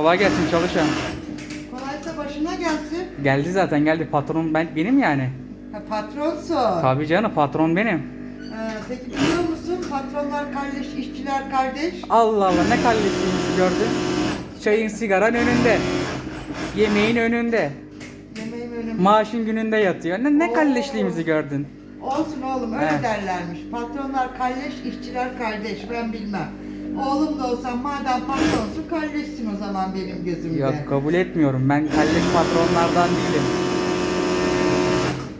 Kolay gelsin çalışan. Kolaysa başına gelsin. Geldi zaten geldi. Patron ben benim yani. Ha, patronsun. Tabii canım patron benim. Ha, peki biliyor musun patronlar kardeş, işçiler kardeş. Allah Allah ne kalleşliğimizi gördün. Çayın sigaran önünde. Yemeğin önünde. Yemeğim önüm. Maaşın gününde yatıyor. Ne, ne Oo. kalleşliğimizi gördün. Olsun oğlum öyle He. derlermiş. Patronlar kalleş, işçiler kardeş ben bilmem. Oğlum da olsam madem patronsun kalleşsin zaman benim gözümde. Yok kabul etmiyorum. Ben kalleş patronlardan değilim.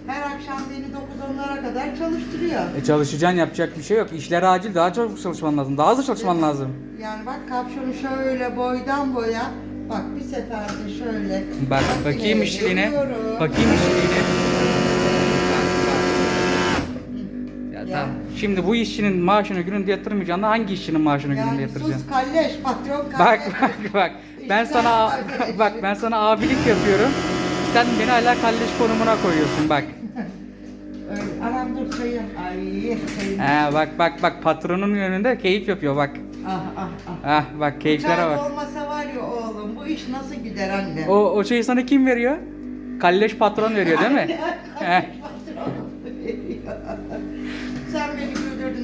Her akşam beni 9-10'lara kadar çalıştırıyor. E çalışacaksın yapacak bir şey yok. İşler acil daha çok çalışman lazım. Daha hızlı çalışman lazım. Yani bak kapşonu şöyle boydan boya. Bak bir seferde şöyle. Bak makineye bakayım işçiliğine. geliyorum. Bakayım işçiliğine. Şimdi bu işçinin maaşını gününde yatırmayacağını hangi işçinin maaşını gününde Yani yatıracaksın? sus kalleş, patron Bak kalleş. bak bak. Ben İşler sana kardeş. bak ben sana abilik yapıyorum. Sen beni hala kalleş konumuna koyuyorsun bak. Anam dur çayım. Ay çayım. He bak bak bak patronun önünde keyif yapıyor bak. Ah ah ah. Ah bak keyiflere bak. olmasa var ya oğlum bu iş nasıl gider anne? O o şeyi sana kim veriyor? Kalleş patron veriyor değil mi? Heh. Sen beni güldürdün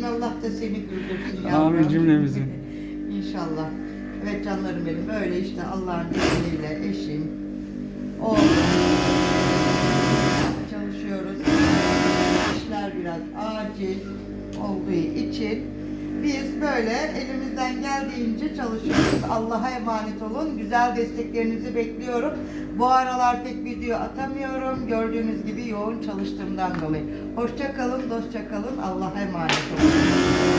Allah da seni güldürsün ya. Amin cümlemizi. İnşallah. Evet canlarım benim öyle işte Allah'ın izniyle eşim, oğlum çalışıyoruz. İşler biraz acil olduğu için biz böyle elimizden geldiğince çalışıyoruz. Allah'a emanet olun. Güzel desteklerinizi bekliyorum. Bu aralar pek video atamıyorum. Gördüğünüz gibi yoğun çalıştığımdan dolayı. Hoşça kalın, dostça kalın. Allah'a emanet olun.